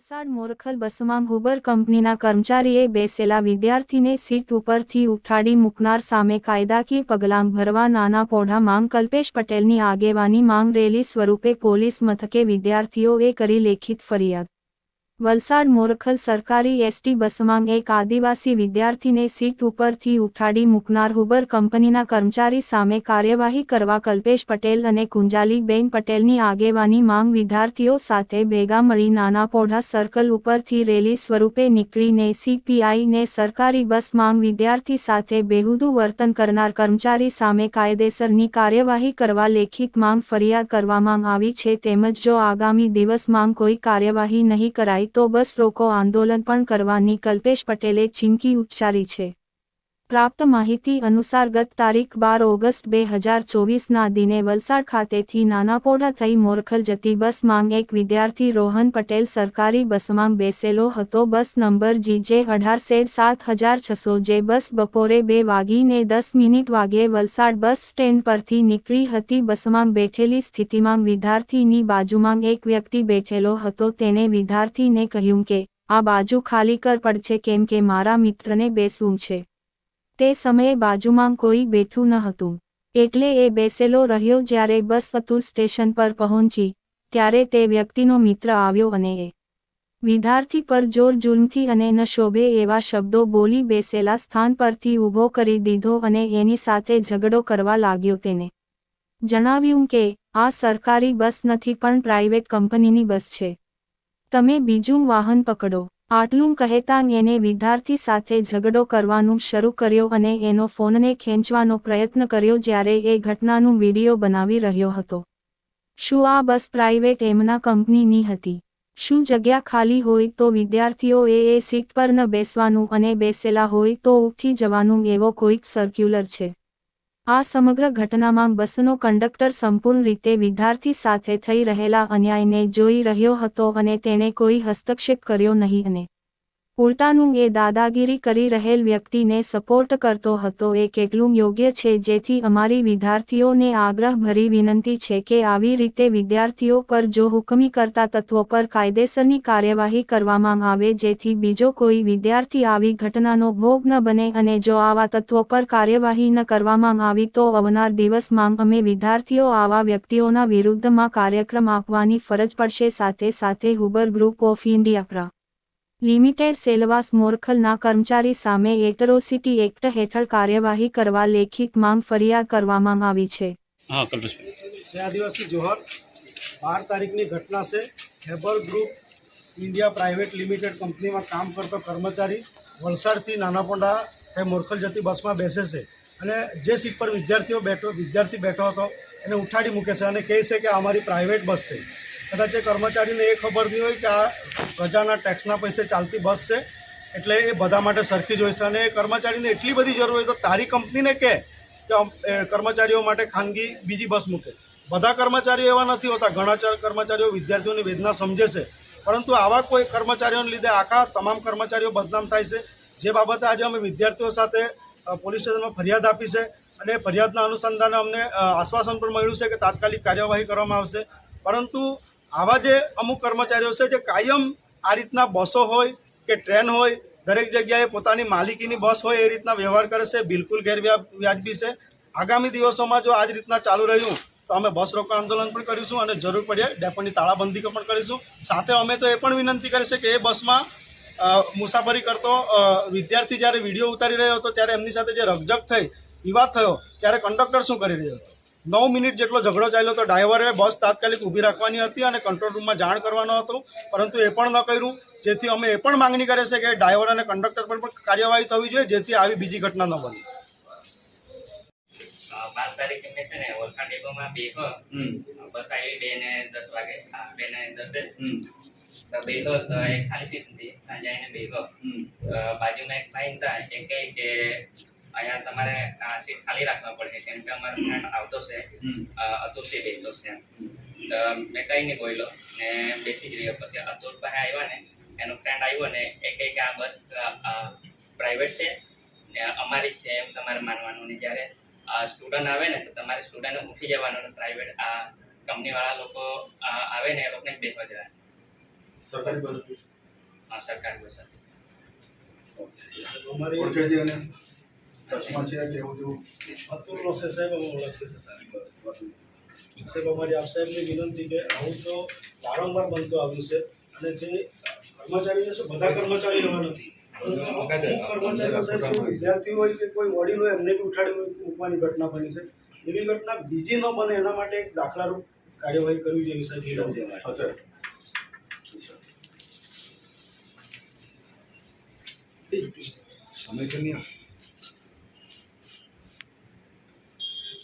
વલસાડ મોરખલ બસમાં હુબર કંપનીના કર્મચારીએ બેસેલા વિદ્યાર્થીને સીટ ઉપરથી ઉઠાડી મૂકનાર સામે કાયદાકીય પગલાં ભરવા નાના પોઢા માંગ કલ્પેશ પટેલની આગેવાની માંગ રેલી સ્વરૂપે પોલીસ મથકે વિદ્યાર્થીઓએ કરી લેખિત ફરિયાદ. વલસાડ મોરખલ સરકારી એસટી બસમાં એક આદિવાસી વિદ્યાર્થીને સીટ ઉપરથી ઉઠાડી મૂકનાર હુબર કંપનીના કર્મચારી સામે કાર્યવાહી કરવા કલ્પેશ પટેલ અને કુંજાલીબેન પટેલની આગેવાની માંગ વિદ્યાર્થીઓ સાથે ભેગા મળી નાના પોઢા સર્કલ ઉપરથી રેલી સ્વરૂપે નીકળીને સીપીઆઈને સરકારી બસ માંગ વિદ્યાર્થી સાથે બેહુદુ વર્તન કરનાર કર્મચારી સામે કાયદેસરની કાર્યવાહી કરવા લેખિત માંગ ફરિયાદ કરવામાં આવી છે તેમજ જો આગામી દિવસમાં કોઈ કાર્યવાહી નહીં કરાય તો બસ રોકો આંદોલન પણ કરવાની કલ્પેશ પટેલે ચીમકી ઉચ્ચારી છે. પ્રાપ્ત માહિતી અનુસાર ગત તારીખ બાર ઓગસ્ટ બે હજાર ચોવીસના દિને વલસાડ ખાતેથી નાનાપોડા થઈ મોરખલ જતી બસ માંગ એક વિદ્યાર્થી રોહન પટેલ સરકારી બસમાં બેસેલો હતો. બસ નંબર જીજે અઢાર સેડ સાત હજાર છસો જે બસ બપોરે બે વાગીને દસ મિનિટ વાગ્યે વલસાડ બસ સ્ટેન્ડ પરથી નીકળી હતી. બસમાં બેઠેલી સ્થિતિમાં વિદ્યાર્થીની બાજુમાં એક વ્યક્તિ બેઠેલો હતો. તેને વિદ્યાર્થીને કહ્યું કે, આ બાજુ ખાલી કર પડશે કેમ કે મારા મિત્રને બેસવું છે. તે સમયે બાજુમાં કોઈ બેઠું ન હતું. એટલે એ બેસેલો રહ્યો જ્યારે બસ અતુલ સ્ટેશન પર પહોંચી, ત્યારે તે વ્યક્તિનો મિત્ર આવ્યો અને એ વિદ્યાર્થી પર જોર જુલમથી અને ન શોભે એવા શબ્દો બોલી બેસેલા સ્થાન પરથી ઊભો કરી દીધો અને એની સાથે ઝઘડો કરવા લાગ્યો તેને. જણાવ્યું કે, આ સરકારી બસ નથી પણ પ્રાઇવેટ કંપનીની બસ છે. તમે બીજું વાહન પકડો. આટલું કહેતા એને વિદ્યાર્થી સાથે ઝઘડો કરવાનું શરૂ કર્યો અને એનો ફોનને ખેંચવાનો પ્રયત્ન કર્યો જ્યારે એ ઘટનાનું વીડિયો બનાવી રહ્યો હતો. શું આ બસ પ્રાઇવેટ એમના કંપનીની હતી? શું જગ્યા ખાલી હોય તો વિદ્યાર્થીઓએ એ સીટ પર ન બેસવાનું અને બેસેલા હોય તો ઉઠી જવાનું એવો કોઈક સર્ક્યુલર છે? આ સમગ્ર ઘટનામાં બસનો કંડક્ટર સંપૂર્ણ રીતે વિદ્યાર્થી સાથે થઈ રહેલા અન્યાયને જોઈ રહ્યો હતો અને તેણે કોઈ હસ્તક્ષેપ કર્યો નહીં અને ઉલટાનું એ દાદાગીરી કરી રહેલ વ્યક્તિને સપોર્ટ કરતો હતો. એ કેટલું યોગ્ય છે જેથી અમારી વિદ્યાર્થીઓને આગ્રહ ભરી વિનંતી છે કે આવી રીતે વિદ્યાર્થીઓ પર જો હુકમી કરતા તત્વો પર કાયદેસરની કાર્યવાહી કરવામાં આવે જેથી બીજો કોઈ વિદ્યાર્થી આવી ઘટનાનો ભોગ ન બને અને જો આવા તત્વો પર કાર્યવાહી ન કરવામાં આવી તો આવનાર દિવસમાં અમે વિદ્યાર્થીઓ આવા વ્યક્તિઓના વિરુદ્ધમાં કાર્યક્રમ આપવાની ફરજ પડશે. સાથે સાથે હુબર ગ્રુપ ઓફ ઇન્ડિયા પ્રા લિમિટેડ સેલવાસ મોરખલના કર્મચારી સામે એટરોસિટી એક્ટ હેઠળ કાર્યવાહી કરવા લેખિત માંગ ફરિયાદ કરવામાં આવી છે. છે આદિવાસી જોહર બાર તારીખની ઘટના છે. Huber group India private limited કંપનીમાં કામ કરતો કર્મચારી વલસાડથી નાનાપોંડા તે મોરખલ જતી બસમાં બેસે છે અને જે સીટ પર વિદ્યાર્થીઓ બેઠો વિદ્યાર્થી બેઠો હતો એને ઉઠાડી મૂકે છે અને કહે છે કે અમારી પ્રાઇવેટ બસ છે. કદાચ એ કર્મચારીને એ ખબર નહીં હોય કે આ પ્રજાના ટેક્સના પૈસે ચાલતી બસ છે, એટલે એ બધા માટે સરખી જ હોય છે. અને એ કર્મચારીને એટલી બધી જરૂર હોય તો તારી કંપનીને કહે કે કર્મચારીઓ માટે ખાનગી બીજી બસ મૂકે. બધા કર્મચારીઓ એવા નથી હોતા, ઘણા ચાર કર્મચારીઓ વિદ્યાર્થીઓની વેદના સમજે છે. પરંતુ આવા કોઈ કર્મચારીઓને લીધે આખા તમામ કર્મચારીઓ બદનામ થાય છે. જે બાબતે આજે અમે વિદ્યાર્થીઓ સાથે પોલીસ સ્ટેશનમાં ફરિયાદ આપી છે. અને ફરિયાદના અનુસંધાને અમને આશ્વાસન પણ મળ્યું છે કે તાત્કાલિક કાર્યવાહી કરવામાં આવશે. પરંતુ આવા જે અમુક કર્મચારીઓ છે જે કાયમ આ રીતના બસો હોય કે ટ્રેન હોય, દરેક જગ્યાએ પોતાની માલિકીની બસ હોય એ રીતના વ્યવહાર કરે છે, બિલકુલ ગેરવ્યાજબી છે. આગામી દિવસોમાં જો આ જ રીતના ચાલુ રહ્યું, તો અમે બસ રોકો આંદોલન પણ કરીશું અને જરૂર પડે ડેપોની તાળાબંધી પણ કરીશું. સાથે અમે તો એ પણ વિનંતી કરીશું કે એ બસમાં મુસાફરી કરતો વિદ્યાર્થી જ્યારે વીડિયો ઉતારી રહ્યો હતો, ત્યારે એમની સાથે જે રકઝક થઈ, વિવાદ થયો, ત્યારે કંડક્ટર શું કરી રહ્યો હતો? નવ મિનિટ જેટલો ઝઘડો ચાલ્યો તો ડ્રાઈવરે બસ તાત્કાલિક ઊભી રાખવાની હતી અને કંટ્રોલ રૂમમાં જાણ કરવાનો હતો. પરંતુ એ પણ ન કર્યું. જેથી અમે એ પણ માંગણી કરે છે કે ડ્રાઈવર અને કંડક્ટર પર પણ કાર્યવાહી થવી જોઈએ જેથી આવી બીજી ઘટના ન બને. અ, બાર તારીખે છે ને વલસાડ ડેપોમાં બે હ. બસ આવી બે ને દસ વાગે બે ને દસે. તો બે તો તો એ ખાલી સીટ હતી. ત્યાં જઈને બે હ. બાજુમાં એક ભાઈ હતા એ કહે કે અહીંયા તમારે આ સીટ ખાલી રાખવા પડશે કેમ કે અમારો ફ્રેન્ડ આવતો છે. અતુલથી બેસતો છે તો મેં કંઈ નહીં બોલ્યો ને બેસી જ રહ્યો. પછી અતુલ પાસે આવ્યા ને એનો ફ્રેન્ડ આવ્યો ને એ કહે કે આ બસ પ્રાઇવેટ છે ને અમારી જ છે એમ તમારે માનવાનું ને જ્યારે સ્ટુડન્ટ આવે ને તો તમારે સ્ટુડન્ટ ઉઠી જવાનું ને પ્રાઇવેટ આ કંપનીવાળા લોકો આવે ને એ લોકોને બેસવા દેવાનું સરકારી બસ હા સરકારી બસ હતી. અને ટચમાં છે કે એવું તેવું અતુલ નોસે સાહેબ અમે ઓળખીએ છીએ સાહેબ સાહેબ અમારી આપ સાહેબની વિનંતી કે આવું તો વારંવાર બનતું આવ્યું છે અને જે કર્મચારીઓ છે બધા કર્મચારી એવા હોય કે કોઈ વડીલ હોય એમને બી ઉઠાડી મૂકવાની ઘટના બની છે એવી ઘટના બીજી ન બને એના માટે એક દાખલારૂપ કાર્યવાહી કરવી જોઈએ સાહેબ વિનંતી. સમય કે નહીં